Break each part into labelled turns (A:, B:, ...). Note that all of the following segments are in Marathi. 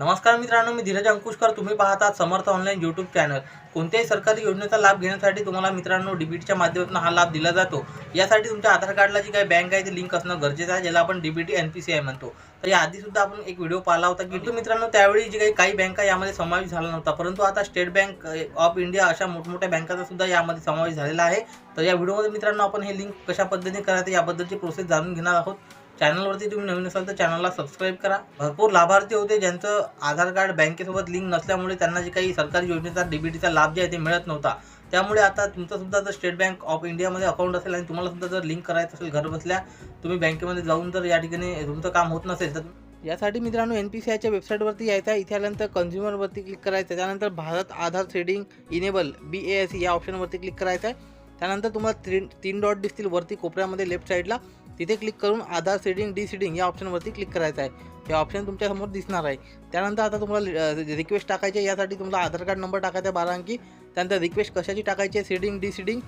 A: नमस्कार मित्रांनो मी धीरज अंकुशकर. तुम्ही पाहतात समर्थ ऑनलाईन यूट्यूब चॅनल कोणत्याही सरकारी योजनेचा लाभ घेण्यासाठी तुम्हाला मित्रांनो डीबीटीच्या माध्यमातून हा लाभ दिला जातो. यासाठी तुमच्या आधार कार्डला जी काही बँक आहे ती लिंक असणं गरजेचं आहे ज्याला आपण DBT N P C I म्हणतो. तर या सुद्धा आपण एक व्हिडिओ पाहिला होता की मित्रांनो त्यावेळी जी काही काही बँका यामध्ये समावेश झाला नव्हता. परंतु आता स्टेट बँक ऑफ इंडिया अशा मोठमोठ्या बँकांचा सुद्धा यामध्ये समावेश झालेला आहे. तर या व्हिडिओमध्ये मित्रांनो आपण हे लिंक कशा पद्धतीने करायचं याबद्दलची प्रोसेस जाणून घेणार आहोत. चॅनलवरती तुम्ही नवीन असाल तर चॅनलला सबस्क्राईब करा. भरपूर लाभार्थी होते ज्यांचं आधार कार्ड बँकेसोबत लिंक नसल्यामुळे त्यांना जे काही सरकारी योजनेचा डीबीटीचा लाभ जे आहे ते मिळत नव्हता. त्यामुळे आता तुमचंसुद्धा जर स्टेट बँक ऑफ इंडियामध्ये अकाउंट असेल आणि तुम्हाला सुद्धा जर लिंक करायचं असेल घरबसल्या तुम्ही बँकेमध्ये जाऊन जर या ठिकाणी तुमचं काम होत नसेल तर यासाठी मित्रांनो एन पी सी आयच्या वेबसाईटवरती यायचं आहे. इथे आल्यानंतर कन्झ्युमरवरती क्लिक करायचं आहे. त्यानंतर Bharat Aadhaar seeding enable B A S या ऑप्शनवरती क्लिक करायचं आहे. त्यानंतर तुम्हाला तीन तीन डॉट दिसतील वरती कोपऱ्यामध्ये लेफ्ट साईडला तिथे क्लिक करून आधार सेडिंग डी सीडिंग या ऑप्शनवरती क्लिक करायचं आहे. हे ऑप्शन तुमच्यासमोर दिसणार आहे. त्यानंतर आता तुम्हाला रिक्वेस्ट टाकायची आहे. यासाठी तुम्हाला आधार कार्ड नंबर टाकायचा आहे बारा अंकी. त्यानंतर रिक्वेस्ट कशाची टाकायची आहे? सीडिंग डी सीडिंग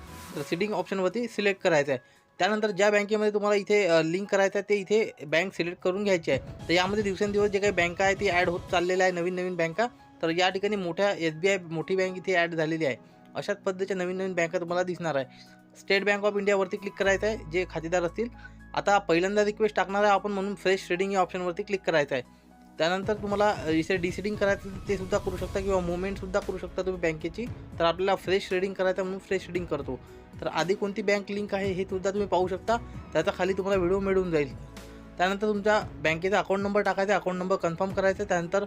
A: सीडिंग ऑप्शनवरती सिलेक्ट करायचं आहे. त्यानंतर ज्या बँकेमध्ये तुम्हाला इथे लिंक करायचं आहे ते इथे बँक सिलेक्ट करून घ्यायची आहे. तर यामध्ये दिवसेंदिवस जे काही बँका आहे ती ॲड होत चाललेल्या आहे नवीन नवीन बँका तर या ठिकाणी मोठ्या एस बी आय मोठी बँक इथे ॲड झालेली आहे. अशाच पद्धतीच्या नवीन नवीन बँका तुम्हाला दिसणार आहे. स्टेट बँक ऑफ इंडियावरती क्लिक करायचं आहे जे खातेदार असतील. आता पहिल्यांदा रिक्वेस्ट टाकणार आहे आपण म्हणून फ्रेश ट्रेडिंग या ऑप्शनवरती क्लिक करायचं आहे. त्यानंतर तुम्हाला इथे डिसिडिंग करायचं ते सुद्धा करू शकता किंवा मुवमेंटसुद्धा करू शकता तुम्ही बँकेची तर आपल्याला फ्रेश ट्रेडिंग करायचं आहे म्हणून फ्रेश ट्रेडिंग करतो. तर आधी कोणती बँक लिंक आहे हे सुद्धा तुम्ही पाहू शकता. त्याचा खाली तुम्हाला व्हिडिओ मिळून जाईल. त्यानंतर तुमच्या बँकेचा अकाउंट नंबर टाकायचा अकाउंट नंबर कन्फर्म करायचा त्यानंतर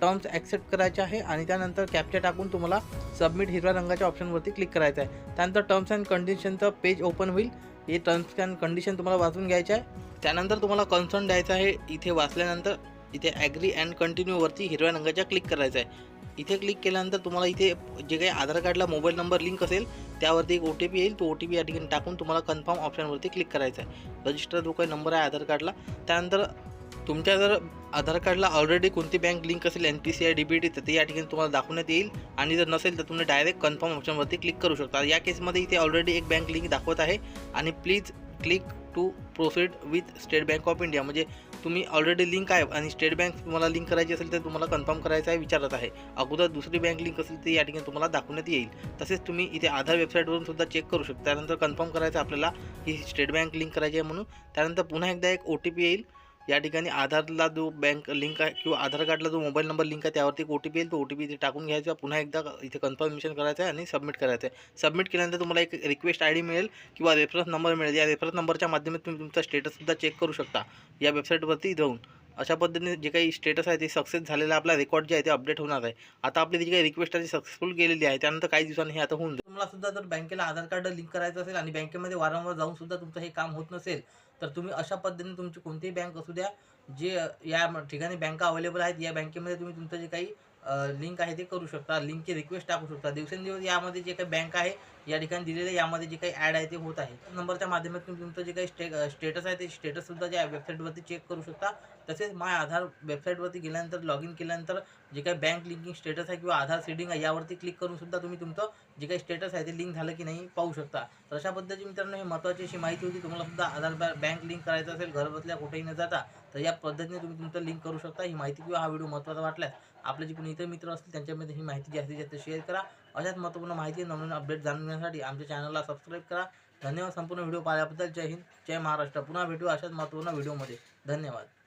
A: टर्म्स ॲक्सेप्ट करायचे आहे. आणि त्यानंतर कॅप्चर टाकून तुम्हाला सबमिट हिरव्या रंगाच्या ऑप्शनवरती क्लिक करायचं आहे. त्यानंतर टर्म्स अँड कंडिशनचं पेज ओपन होईल. हे टर्म्स अँड कंडिशन तुम्हाला वाचून घ्यायचं आहे. त्यानंतर तुम्हाला कन्सर्न द्यायचं आहे. इथे वाचल्यानंतर इथे ॲग्री अँड कंटिन्यूवरती हिरव्या रंगाच्या क्लिक करायचं आहे. इथे क्लिक केल्यानंतर तुम्हाला इथे जे काही आधार कार्डला मोबाईल नंबर लिंक असेल त्यावरती एक ओ टी पी येईल. तो ओ टी पी या ठिकाणी टाकून तुम्हाला कन्फर्म ऑप्शनवरती क्लिक करायचं आहे रजिस्टर जो काही नंबर आहे आधार कार्डला त्यानंतर तुमच्या जर आधार कार्डला ऑलरेडी कोणती बँक लिंक असेल N P C I D B T तर ते या ठिकाणी तुम्हाला दाखवण्यात येईल. आणि जर नसेल तर तुम्ही डायरेक्ट कन्फर्म ऑप्शनवरती क्लिक करू शकता. या केसमध्ये इथे ऑलरेडी एक बँक लिंक दाखवत आहे. आणि please click to proceed with state bank of India म्हणजे तुम्ही ऑलरेडी लिंक आहे आणि स्टेट बँक तुम्हाला लिंक करायची असेल तर तुम्हाला कन्फर्म करायचं आहे विचारत आहे. अगोदर दुसरी बँक लिंक असेल ती या ठिकाणी तुम्हाला दाखवण्यात येईल. तसेच तुम्ही इथे आधार वेबसाईटवरून सुद्धा चेक करू शकता. त्यानंतर कन्फर्म करायचं आपल्याला ही स्टेट बँक लिंक करायची आहे म्हणून. त्यानंतर पुन्हा एकदा एक ओ टी पी येईल. या ठिकाणी आधारला जो बँक लिंक आहे किंवा आधार कार्डला जो मोबाईल नंबर लिंक आहे त्यावरती एक ओ टी पी येईल तो ओ टी पी इथे टाकून घ्यायचा पुन्हा एकदा इथे कन्फर्मेशन करायचं आहे आणि सबमिट करायचं आहे. सबमिट केल्यानंतर तुम्हाला एक रिक्वेस्ट आय डी मिळेल किंवा रेफरन्स नंबर मिळेल. या रेफरन्स नंबरच्या माध्यमातून तुम्ही तुमचा स्टेटससुद्धा चेक करू शकता. या वेबसाईटवरती जाऊन. अशा पद्धतीने जे काही स्टेटस आहे ते सक्सेस झालेला आपला रेकॉर्ड जे आहे ते अपडेट होणार आहे. आता आपली जी काही रिक्वेस्ट आहे ती सक्सेसफुल गेलेली आहे. त्यानंतर काही दिवसांनी हे आता होऊन जाईल. तुम्हाला सुद्धा जर बँकेला आधार कार्ड लिंक करायचं असेल आणि बँकेमध्ये वारंवार जाऊन सुद्धा तुमचं हे काम होत नसेल तर तुम्ही अशा पद्धतीने तुमची कोणतीही बँक असू द्या जे या ठिकाणी बँका अवेलेबल आहेत या बँकेमध्ये तुम्ही तुमचं जे काही लिंक आहे ते करू शकता. लिंकची रिक्वेस्ट टाकू शकता. दिवसेंदिवस यामध्ये जे काही बँक आहे या ठिकाणी दिलेले यामध्ये जे काही ॲड आहे ते होत आहे. नंबरच्या माध्यमातून तुमचं जे काही स्टे स्टेटस आहे ते स्टेटससुद्धा ज्या वेबसाईटवरती चेक करू शकता. तसेच माय आधार वेबसाईटवरती गेल्यानंतर लॉग इन केल्यानंतर जे काही बँक लिंकिंग स्टेटस आहे किंवा आधार सिडिंग आहे यावरती क्लिक करून सुद्धा तुम्ही तुमचं जे काही स्टेटस आहे ते लिंक झालं की नाही पाहू शकता. तर अशा पद्धतीची मित्रांनो ही महत्त्वाची अशी माहिती होती. तुम्हाला सुद्धा आधार बँक लिंक करायचं असेल घर बसल्या कुठेही न जाता तर या पद्धतीने तुम्ही तुमचं लिंक करू शकता. ही माहिती किंवा हा व्हिडिओ महत्त्वाचा वाटल्यास आपले जे कोणी इतर मित्र असतील त्यांच्यामध्ये ही माहिती जास्तीत जास्त शेअर करा. अशाच महत्त्वपूर्ण माहिती नवनवीन अपडेट जाणून घेण्यासाठी आमच्या चॅनलला सबस्क्राईब करा. धन्यवाद संपूर्ण व्हिडिओ पाहिल्याबद्दल. जय हिंद जय महाराष्ट्र. पुन्हा भेटू अशाच महत्त्वपूर्ण व्हिडिओमध्ये धन्यवाद.